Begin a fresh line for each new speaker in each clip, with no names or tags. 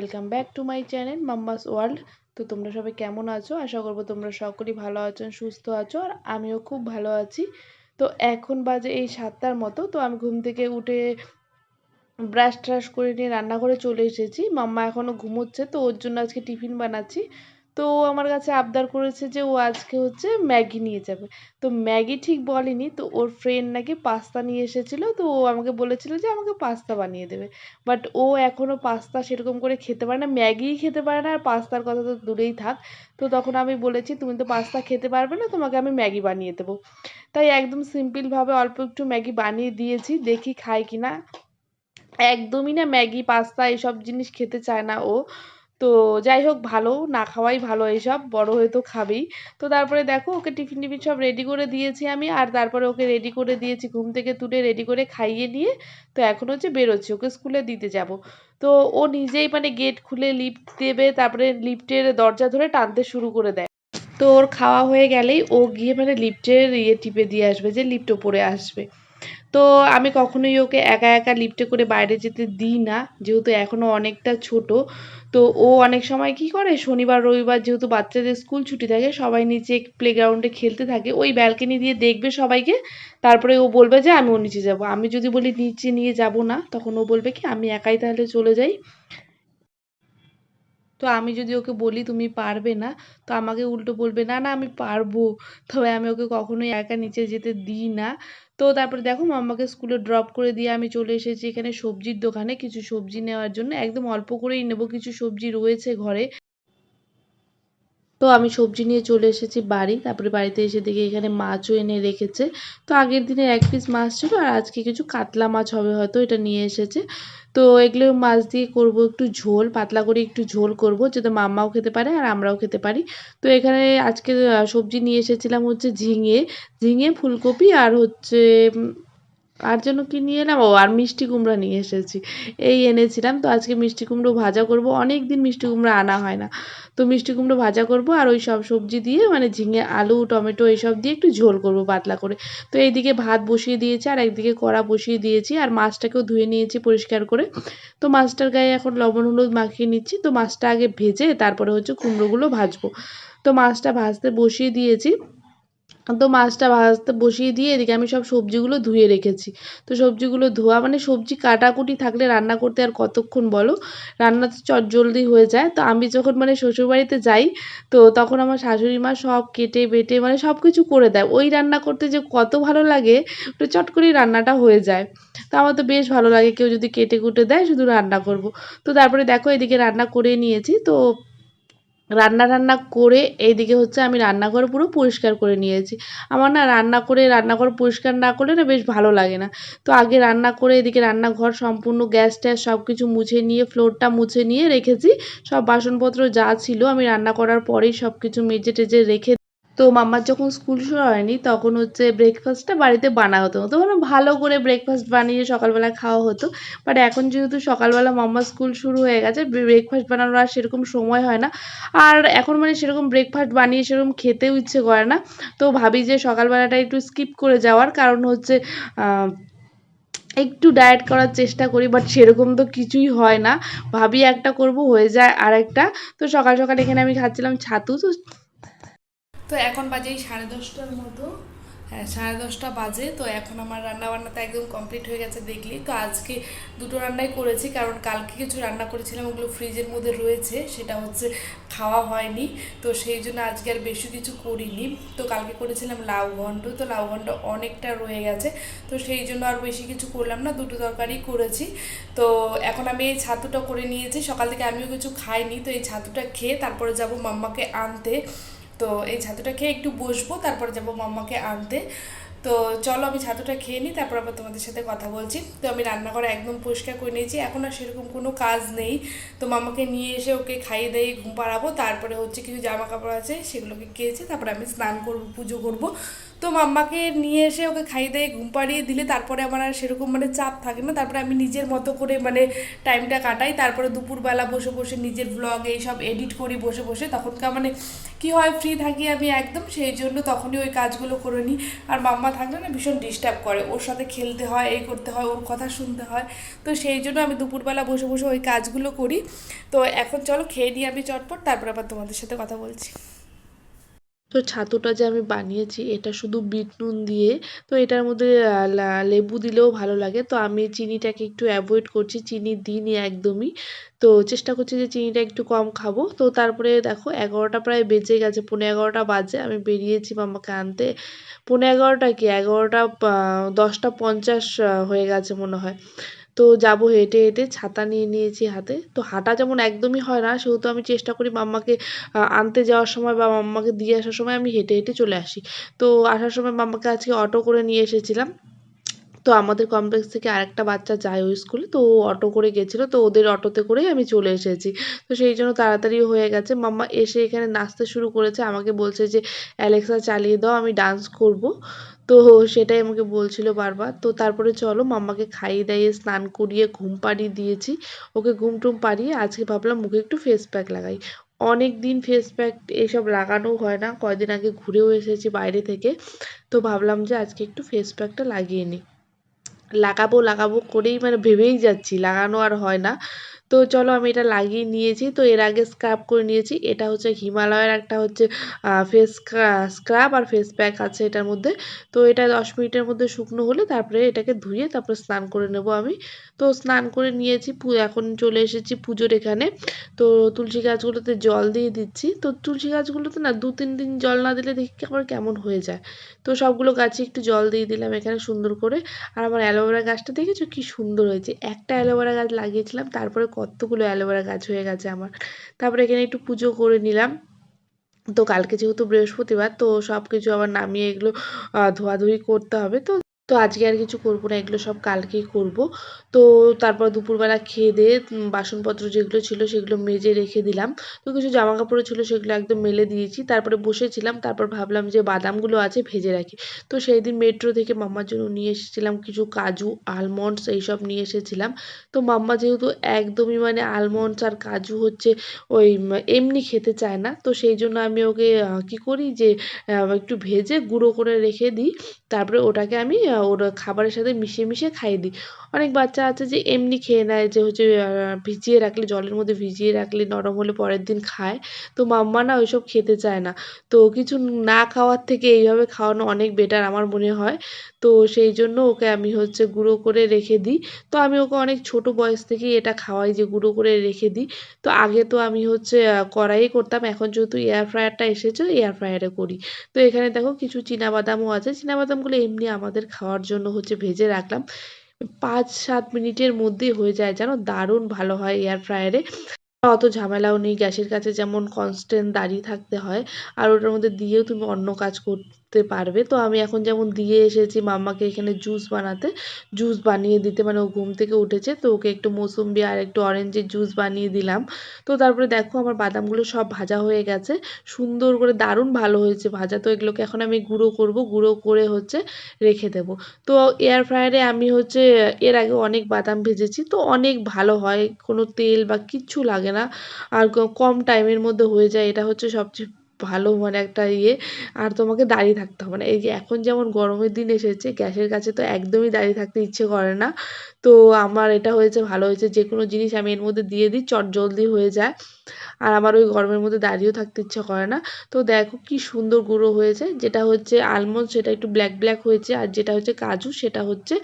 Welcome back to my channel mamma's world তো তোমরা সবাই কেমন আছো? আশা করব তোমরা সকলেই ভালো আছো, সুস্থ আছো, আর আমিও খুব ভালো আছি। তো এখন বাজে এই সাতটার মতো, তো আমি ঘুম থেকে উঠে ব্রাশ ট্রাশ করে নিয়ে রান্নাঘরে চলে এসেছি। মাম্মা এখনও ঘুমোচ্ছে, তো ওর জন্য আজকে টিফিন বানাচ্ছি। তো ও আমার কাছে আবদার করেছে যে ও আজকে হচ্ছে ম্যাগি নিয়ে যাবে। তো ম্যাগি ঠিক বলেনি, তো ওর ফ্রেন্ড নাকি পাস্তা নিয়ে এসেছিল, তো ও আমাকে বলেছিল যে আমাকে পাস্তা বানিয়ে দেবে। বাট ও এখনও পাস্তা সেরকম করে খেতে পারে না, ম্যাগিই খেতে পারে না, আর পাস্তার কথা তো দূরেই থাক। তো তখন আমি বলেছি, তুমি তো পাস্তা খেতে পারবে না, তোমাকে আমি ম্যাগি বানিয়ে দেবো। তাই একদম সিম্পলভাবে অল্প একটু ম্যাগি বানিয়ে দিয়েছি, দেখি খায় কি না একদমই না ম্যাগি পাস্তা এইসব জিনিস খেতে চায় না ও। তো যাই হোক ভালো, না খাওয়াই ভালো এইসব, বড় হয়ে তো খাবেই। তো তারপরে দেখো ওকে টিফিন টিফিন সব রেডি করে দিয়েছি আমি, আর তারপরে ওকে রেডি করে দিয়েছি ঘুম থেকে তুলে রেডি করে খাইয়ে নিয়ে, তো এখন হচ্ছে বেরোচ্ছি, ওকে স্কুলে দিতে যাব। তো ও নিজেই মানে গেট খুলে লিফট দেবে, তারপরে লিফটের দরজা ধরে টানতে শুরু করে দেয়। তো ওর খাওয়া হয়ে গেলেই ও গিয়ে মানে লিফটের ইয়ে টিপে দিয়ে আসবে, যে লিফট ওপরে আসবে। তো আমি কখনোই ওকে একা একা লিফটে করে বাইরে যেতে দিই না, যেহেতু এখনও অনেকটা ছোট। তো ও অনেক সময় কি করে, শনিবার, রবিবার যেহেতু বাচ্চাদের স্কুল ছুটি থাকে, সবাই নিচে প্লেগ্রাউন্ডে খেলতে থাকে, ওই ব্যালকনি দিয়ে দেখবে সবাইকে, তারপরে ও বলবে যে আমি ও নিচে যাব। আমি যদি বলি নিচে নিয়ে যাব না, তখন ও বলবে কি, আমি একাই তাহলে চলে যাই। তো আমি যদি ওকে বলি, তুমি পারবে না, তো আমাকে উল্টো বলবে, না না, আমি পারব। তবে আমি ওকে কখনোই একা নিচে যেতে দিই না। তো তারপরে দেখো মাম্মাকে স্কুলে ড্রপ করে দিয়ে আমি চলে এসেছি এখানে সবজির দোকানে। কিছু সবজি নেওয়ার জন্য। একদম অল্প করেই নেব। কিছু সবজি রয়েছে ঘরে। তো আমি সবজি নিয়ে চলে এসেছি বাড়ি। তারপরে বাড়িতে এসে দেখি এখানে মাছও এনে রেখেছে। তো আগের দিনে এক পিস মাছ ছিল আর আজকে কিছু কাতলা মাছ হবে হয়তো, এটা নিয়ে এসেছে। তো এগুলো মাছ দিয়ে করব একটু ঝোল, পাতলা করে একটু ঝোল করব যাতে মাম্মাও খেতে পারে আর আমরাও খেতে পারি। তো এখানে আজকে সবজি নিয়ে এসেছিলাম হচ্ছে ঝিঙে। ঝিঙে, ফুলকপি আর হচ্ছে আর যেন কি নিয়ে এলাম, ও আর মিষ্টি কুমড়া নিয়ে এসেছি। এই এনেছিলাম, তো আজকে মিষ্টি কুমড়ো ভাজা করব। অনেক দিন মিষ্টি কুমড়ো আনা হয় না। তো মিষ্টি কুমড়ো ভাজা করব আর ওই সব সবজি দিয়ে মানে ঝিঙে, আলু, টমেটো এইসব দিয়ে একটু ঝোল করব পাতলা করে। তো এইদিকে ভাত বসিয়ে দিয়েছি আর একদিকে কড়া বসিয়ে দিয়েছি আর মাছটাকেও ধুয়ে নিয়েছি পরিষ্কার করে। তো মাছটার গায়ে এখন লবণ, হলুদ মাখিয়ে নিচ্ছি। তো মাছটা আগে ভেজে তারপরে হচ্ছে কুমড়োগুলো ভাজবো। তো মাছটা ভাজতে বসিয়ে দিয়েছি। তো মাছটা ভাজতে বসিয়ে দিয়ে এদিকে আমি সব সবজিগুলো ধুয়ে রেখেছি। তো সবজিগুলো ধোয়া মানে সবজি কাটাকুটি থাকলে রান্না করতে আর কতক্ষণ বলো? রান্না তো চট জলদি হয়ে যায়। তো আমি যখন মানে শ্বশুরবাড়িতে যাই, তো তখন আমার শাশুড়ি মা সব কেটে বেটে মানে সব কিছু করে দেয়। ওই রান্না করতে যে কত ভালো লাগে, ওটা চট করেই রান্নাটা হয়ে যায়। তো আমার তো বেশ ভালো লাগে, কেউ যদি কেটে কুটে দেয় শুধু রান্না করব। তো তারপরে দেখো এদিকে রান্না করে নিয়েছি। তো রান্না টান্না করে এইদিকে হচ্ছে আমি রান্নাঘর পুরো পরিষ্কার করে নিয়েছি। আমার না রান্না করে, রান্নাঘর পরিষ্কার না করলে না বেশ ভালো লাগে না। তো আগে রান্না করে এদিকে রান্নাঘর সম্পূর্ণ গ্যাস ট্যাস সব কিছু মুছে নিয়ে, ফ্লোরটা মুছে নিয়ে রেখেছি। সব বাসনপত্র যা ছিল আমি রান্না করার পরেই সব কিছু মেজে টেজে রেখে তো মাম্মার যখন স্কুল শুরু হয়নি, তখন হচ্ছে ব্রেকফাস্টটা বাড়িতে বানা হতো। তখন ভালো করে ব্রেকফাস্ট বানিয়ে সকালবেলা খাওয়া হতো। বাট এখন যেহেতু সকালবেলা মাম্মার স্কুল শুরু হয়ে গেছে ব্রেকফাস্ট বানানোর আর সেরকম সময় হয় না। আর এখন মানে সেরকম ব্রেকফাস্ট বানিয়ে সেরকম খেতেও ইচ্ছে করে না। তো ভাবি যে সকালবেলাটা একটু স্কিপ করে যাওয়ার কারণ হচ্ছে একটু ডায়েট করার চেষ্টা করি বাট সেরকম তো কিছুই হয় না। ভাবি একটা করব, হয়ে যায় আর একটা তো সকাল সকাল এখানে আমি খাচ্ছিলাম ছাতু। তো তো এখন বাজে সাড়ে দশটার মতো। হ্যাঁ সাড়ে দশটা বাজে, তো এখন আমার রান্না বান্নাটা একদম কমপ্লিট হয়ে গেছে দেখলি তো আজকে দুটো রান্নাই করেছি, কারণ কালকে কিছু রান্না করেছিলাম, ওগুলো ফ্রিজের মধ্যে রয়েছে, সেটা হচ্ছে খাওয়া হয়নি, তো সেই জন্য আজকে আর বেশি কিছু করিনি। তো কালকে করেছিলাম লাউ ঘন্ট তো লাউ ঘন্ট অনেকটা রয়ে গেছে, তো সেই জন্য আর বেশি কিছু করলাম না, দুটো তরকারি করেছি। তো এখন আমি এই ছাতুটা করে নিয়েছি, সকাল থেকে আমিও কিছু খাইনি, তো এই ছাতুটা খেয়ে তারপরে যাব মাম্মাকে আনতে। তো এই ছাতুটা খেয়ে একটু বসবো, তারপরে যাব মাম্মাকে আনতে। তো চলো আমি ছাতুটা খেয়ে নিই, তারপর আবার তোমাদের সাথে কথা বলছি। তো আমি রান্নাঘরে একদম পরিষ্কার করে নিয়েছি, এখন আর সেরকম কোনো কাজ নেই। তো মামাকে নিয়ে এসে ওকে খাইয়ে দিয়ে ঘুম পাড়াবো, তারপরে হচ্ছে কিছু জামা কাপড় আছে সেগুলোকে কেচে তারপরে আমি স্নান করব, পুজো করব। তো মাম্মাকে নিয়ে এসে ওকে খাইয়ে দিয়ে, ঘুম পাড়িয়ে দিলে তারপরে আমার আর সেরকম মানে চাপ থাকে না। তারপরে আমি নিজের মতো করে মানে টাইমটা কাটাই। তারপরে দুপুরবেলা বসে বসে নিজের ব্লগ এইসব এডিট করি, বসে বসে। তখনকার মানে
কি হয় ফ্রি থাকি আমি একদম, সেই জন্য তখনই ওই কাজগুলো করে নিই। আর মাম্মা থাকলে না ভীষণ ডিস্টার্ব করে। ওর সাথে খেলতে হয়, এই করতে হয়, ওর কথা শুনতে হয়। তো সেই জন্য আমি দুপুরবেলা বসে বসে ওই কাজগুলো করি। তো এখন চলো, খেয়ে নিই আমি চটপট। তারপর আবার তোমাদের সাথে কথা বলছি।
তো ছাতুটা যে আমি বানিয়েছি, এটা শুধু বিট নুন দিয়ে, তো এটার মধ্যে লেবু দিলেও ভালো লাগে। তো আমি চিনিটাকে একটু অ্যাভয়েড করছি, চিনি দিইনি একদমই। তো চেষ্টা করছি যে চিনিটা একটু কম খাব। তো তারপরে দেখো, এগারোটা প্রায় বেজে গেছে পনেরো এগারোটা বাজে, আমি বেরিয়েছি মামাকে আনতে। পনেরো এগারোটা কি? এগারোটা দশটা পঞ্চাশ হয়ে গেছে মনে হয়। তো যাব হেঁটে হেঁটে, ছাতা নিয়ে নিয়েছি হাতে। তো হাঁটা যেমন একদমই হয় না, সেহেতু আমি চেষ্টা করি মাম্মাকে আনতে যাওয়ার সময় বা মাম্মাকে দিয়ে আসার সময় আমি হেঁটে হেঁটে চলে আসি। তো আসার সময় মাম্মাকে আজকে অটো করে নিয়ে এসেছিলাম। তো আমাদের কমপ্লেক্স থেকে আরেকটা বাচ্চা যায় ওই স্কুলে তো ও অটো করে গেছিল, তো ওদের অটোতে করেই আমি চলে এসেছি। তো সেই জন্য তাড়াতাড়ি হয়ে গেছে। মাম্মা এসে এখানে নাচতে শুরু করেছে, আমাকে বলছে যে, অ্যালেক্সা চালিয়ে দাও, আমি ডান্স করব। তো সেটাই আমাকে বলছিল বারবার। তো তারপরে চলো মাম্মাকে খাইয়ে দাইয়ে স্নান করিয়ে ঘুম পাড়িয়ে দিয়েছি। ওকে ঘুম টুম পাড়িয়ে আজকে ভাবলাম মুখে একটু ফেস প্যাক লাগাই। অনেক দিন ফেস প্যাক এইসব লাগানো হয় না, কয়দিন আগে ঘুরেও এসেছি বাইরে থেকে। তো ভাবলাম যে আজকে একটু ফেস প্যাকটা লাগিয়ে নিই লাগাবো লাগাবো করেই মানে ভেবেই যাচ্ছি, লাগানো আর হয় না। তো চলো আমি এটা লাগিয়ে নিয়েছি। তো এর আগে স্ক্রাব করে নিয়েছি। এটা হচ্ছে হিমালয়ের একটা হচ্ছে ফেস স্ক্রাব আর ফেস প্যাক আছে এটার মধ্যে। তো এটা দশ মিনিটের মধ্যে শুকনো হলে তারপরে এটাকে ধুয়ে তারপরে স্নান করে নেব আমি। তো স্নান করে নিয়েছি। এখন চলে এসেছি পুজোর এখানে। তো তুলসী গাছগুলোতে জল দিয়ে দিচ্ছি। তো তুলসী গাছগুলোতে না দু, তিন দিন জল না দিলে দেখি আবার কেমন হয়ে যায়। তো সবগুলো গাছে একটু জল দিয়ে দিলাম এখানে সুন্দর করে। আর আমার অ্যালোভেরা গাছটা দেখেছ কি সুন্দর হয়েছে? একটা অ্যালোভেরা গাছ লাগিয়েছিলাম। তারপরে কতগুলো অ্যালোভেরা গাছ হয়ে গেছে আমার। তারপরে এখানে একটু পুজো করে নিলাম। তো কালকে যেহেতু বৃহস্পতিবার, তো সব কিছু আবার নামিয়ে এগুলো ধোয়াধুয়ি করতে হবে। তো তো আজকে আর কিছু করব না, এগুলো সব কালকেই করব। তো তারপর দুপুরবেলা খেয়ে দিয়ে বাসনপত্র যেগুলো ছিল সেগুলো মেজে রেখে দিলাম। তো কিছু জামা কাপড়ও ছিল সেগুলো একদম মেলে দিয়েছি। তারপরে বসেছিলাম, তারপর ভাবলাম যে বাদামগুলো আছে ভেজে রাখি। তো সেই দিন মেট্রো থেকে মাম্মার জন্য নিয়ে এসেছিলাম কিছু কাজু আলমন্ডস এইসব নিয়ে এসেছিলাম। তো মাম্মা যেহেতু একদমই মানে আলমন্ডস আর কাজু হচ্ছে ওই, এমনি খেতে চায় না। তো সেই জন্য আমি ওকে কি করি যে একটু ভেজে গুঁড়ো করে রেখে দিই। তারপরে ওটাকে আমি ওর খাবারের সাথে মিশিয়ে মিশিয়ে খাইয়ে দিই। অনেক বাচ্চা আছে যে এমনি খেয়ে নেয় যে হচ্ছে ভিজিয়ে রাখলে, জলের মধ্যে ভিজিয়ে রাখলে, নরম হলে পরের দিন খায়। তো মাম্মা না ওইসব খেতে চায় না। তো কিছু না খাওয়ার থেকে এইভাবে খাওয়ানো অনেক বেটার আমার মনে হয়। তো সেই জন্য ওকে আমি হচ্ছে গুঁড়ো করে রেখে দিই। তো আমি ওকে অনেক ছোট বয়স থেকেই এটা খাওয়াই যে গুঁড়ো করে রেখে দিই। তো আগে তো আমি হচ্ছে কড়াই করতাম। এখন যেহেতু এয়ার ফ্রায়ারটা এসেছে এয়ার ফ্রায়ারে করি। তো এখানে দেখো কিছু চীনাবাদামও আছে। চীনাবাদামগুলো এমনি আমাদের খাওয়ার জন্য হচ্ছে ভেজে রাখলাম। পাঁচ সাত মিনিটের মধ্যে হয়ে যায়, জানো? দারুণ ভালো হয় এয়ার ফ্রায়ারে অত ঝামেলাও নেই, গ্যাসের কাছে যেমন কনস্ট্যান্ট দাঁড়িয়ে থাকতে হয়, আর ওটার মধ্যে দিয়েও তুমি অন্য কাজ করতে পারবে। তো আমি এখন যেমন দিয়ে এসেছি মাম্মাকে এখানে জুস বানাতে জুস বানিয়ে দিতে মানে ও ঘুম থেকে উঠেছে, তো ওকে একটু মৌসুম্বি আর একটু অরেঞ্জের জুস বানিয়ে দিলাম। তো তারপরে দেখো আমার বাদামগুলো সব ভাজা হয়ে গেছে। সুন্দর করে দারুণ ভালো হয়েছে ভাজা। তো এগুলোকে এখন আমি গুঁড়ো করব, গুঁড়ো করে হচ্ছে রেখে দেব। তো এয়ার ফ্রায়ারে আমি হচ্ছে এর আগে অনেক বাদাম ভেজেছি, তো অনেক ভালো হয়। কোনো তেল বা কিচ্ছু লাগে না। আর কম টাইমের মধ্যে হয়ে যায়। এটা হচ্ছে সবচেয়ে ভালো মানে একটা ইয়ে। আর তোমাকে দাঁড়িয়ে থাকতে হবে না। এই যে এখন যেমন গরমের দিন এসেছে, গ্যাসের কাছে তো একদমই দাঁড়িয়ে থাকতে ইচ্ছে করে না। তো আমার এটা হয়েছে, ভালো হয়েছে। যে কোনো জিনিস আমি এর মধ্যে দিয়ে দিই, চট জলদি হয়ে যায়। আর আমার ওই গরমের মধ্যে দাঁড়িয়েও থাকতে ইচ্ছে করে না। তো দেখো কি সুন্দর গুঁড়ো হয়েছে। যেটা হচ্ছে আলমন্ড সেটা একটু ব্ল্যাক ব্ল্যাক হয়েছে। আর যেটা হচ্ছে কাজু, সেটা হচ্ছে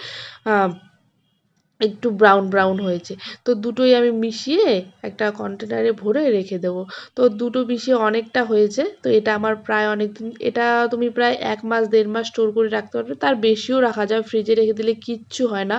একটু ব্রাউন ব্রাউন হয়েছে। তো দুটোই আমি মিশিয়ে একটা কন্টেনারে ভরে রেখে দেবো। তো দুটো মিশিয়ে অনেকটা হয়েছে। তো এটা আমার প্রায় অনেক দিন এটা তুমি প্রায় এক মাস, দেড় মাস স্টোর করে রাখতে পারবে। তার বেশিও রাখা যায়। ফ্রিজে রেখে দিলে কিচ্ছু হয় না।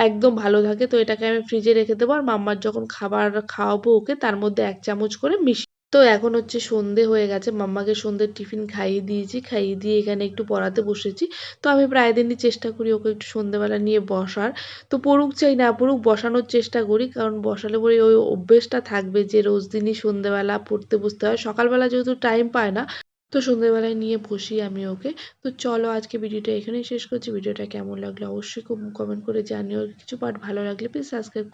একদম ভালো থাকে। তো এটাকে আমি ফ্রিজে রেখে দেবো। আর মাম্মার যখন খাবার খাওয়াবো ওকে, তার মধ্যে এক চামচ করে মিশিয়ে তো এখন হচ্ছে সন্ধে হয়ে গেছে। মাম্মাকে সন্ধ্যের টিফিন খাইয়ে দিয়েছি, খাইয়ে দিয়ে এখানে একটু পড়াতে বসেছি। তো আমি প্রায় দিনই চেষ্টা করি ওকে একটু সন্ধেবেলা নিয়ে বসার। তো পড়ুক চাই না পড়ুক, বসানোর চেষ্টা করি। কারণ বসালে পরে ওই অভ্যেসটা থাকবে যে রোজ দিনই সন্ধেবেলা পড়তে বসতে হয়। সকালবেলা যেহেতু টাইম পায় না, তো সন্ধ্যেবেলায় নিয়ে বসি আমি ওকে। তো চলো আজকে ভিডিওটা এখানেই শেষ করছি। ভিডিওটা কেমন লাগল অবশ্যই খুব কমেন্ট করে জানিও। কিছু পার্ট ভালো লাগলে প্লিজ সাবস্ক্রাইব